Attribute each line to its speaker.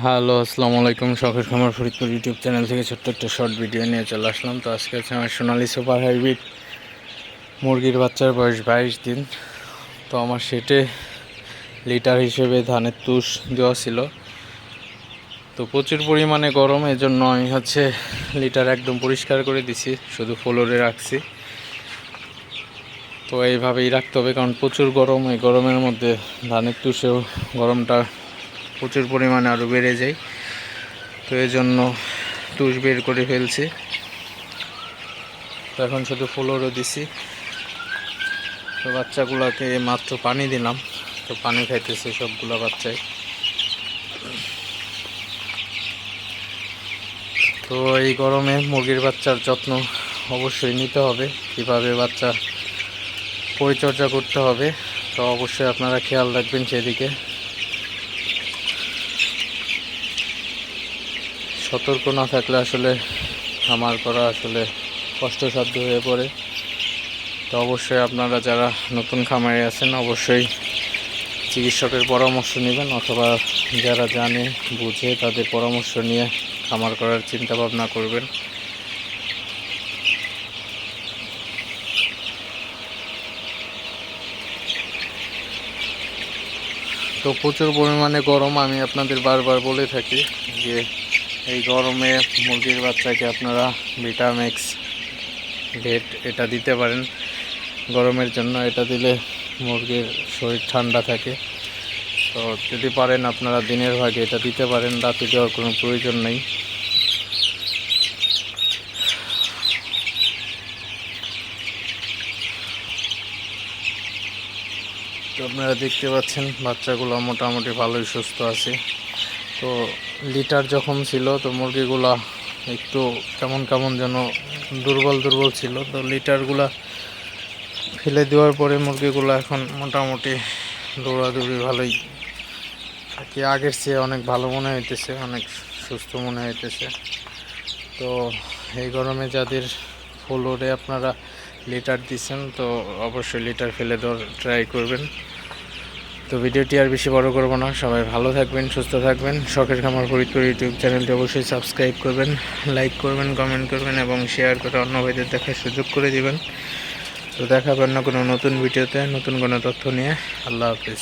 Speaker 1: Hello, আসসালামু আলাইকুম। শখের খামার ফরিদপুর ইউটিউব চ্যানেল থেকে ছোট্ট একটা শর্ট ভিডিও নিয়ে চলে আসলাম। তো আজকে আছে আমার সোনালি সুপার হাইব্রিড মুরগির বাচ্চার বয়স বাইশ দিন। তো আমার সেটে লিটার হিসেবে ধানের তুষ দেওয়া ছিল। তো প্রচুর পরিমাণে গরম, এজন্য আমি হচ্ছে লিটার একদম পরিষ্কার করে দিছি, শুধু ফ্লোরে রাখছি। তো এইভাবেই রাখতে হবে, কারণ প্রচুর গরম, এই গরমের মধ্যে ধানের তুষেও গরমটা প্রচুর পরিমাণে আরও বেড়ে যায়। তো এই জন্য তুষ বের করে ফেলছি। তো এখন শুধু ফ্লোরও দিছি। তো বাচ্চাগুলোকে মাত্র পানি দিলাম। তো পানি খাইতেছে সবগুলো বাচ্চাই। তো এই গরমে মুরগির বাচ্চার যত্ন অবশ্যই নিতে হবে। কীভাবে বাচ্চা পরিচর্যা করতে হবে, তো অবশ্যই আপনারা খেয়াল রাখবেন সেদিকে। সতর্ক না থাকলে আসলে খামার করা আসলে কষ্টসাধ্য হয়ে পড়ে। তো অবশ্যই আপনারা যারা নতুন খামারে আছেন, অবশ্যই চিকিৎসকের পরামর্শ নেবেন অথবা যারা জানে, বুঝে তাদের পরামর্শ নিয়ে খামার করার চিন্তা ভাবনা করবেন। তো প্রচুর পরিমাণে গরম আমি আপনাদের বারবার বলে থাকি যে এই গরমে মুরগির বাচ্চাকে আপনারা ভিটামিক্স ভেট এটা দিতে পারেন। গরমের জন্য এটা দিলে মুরগির শরীর ঠান্ডা থাকে। তো যদি পারেন আপনারা দিনের ভাগে এটা দিতে পারেন, রাতে দেওয়ার কোনো প্রয়োজন নেই। তো আপনারা দেখতে পাচ্ছেন, বাচ্চাগুলো মোটামুটি ভালোই সুস্থ আছে। তো লিটার যখন ছিল, তো মুরগিগুলা একটু কেমন কেমন যেন দুর্বল দুর্বল ছিল। তো লিটারগুলা ফেলে দেওয়ার পরে মুরগিগুলো এখন মোটামুটি দৌড়াদৌড়ি ভালোই কি আগের চেয়ে অনেক ভালো মনে হইতেছে, অনেক সুস্থ মনে হইতেছে। তো এই গরমে যাদের ফ্লোরে আপনারা লিটার দিচ্ছেন তো অবশ্যই লিটার ফেলে দেওয়ার ট্রাই করবেন। তো ভিডিওটি আর বেশি বড় করব না। সবাই ভালো থাকবেন, সুস্থ থাকবেন। শখের খামার ফরিদপুর ইউটিউব চ্যানেলটি অবশ্যই সাবস্ক্রাইব করবেন, লাইক করবেন, কমেন্ট করবেন এবং শেয়ার করে অন্য ভাইদের দেখার সুযোগ করে দেবেন। তো দেখাবেন না কোনো নতুন ভিডিওতে, নতুন কোনো তথ্য নিয়ে। আল্লাহ হাফিজ।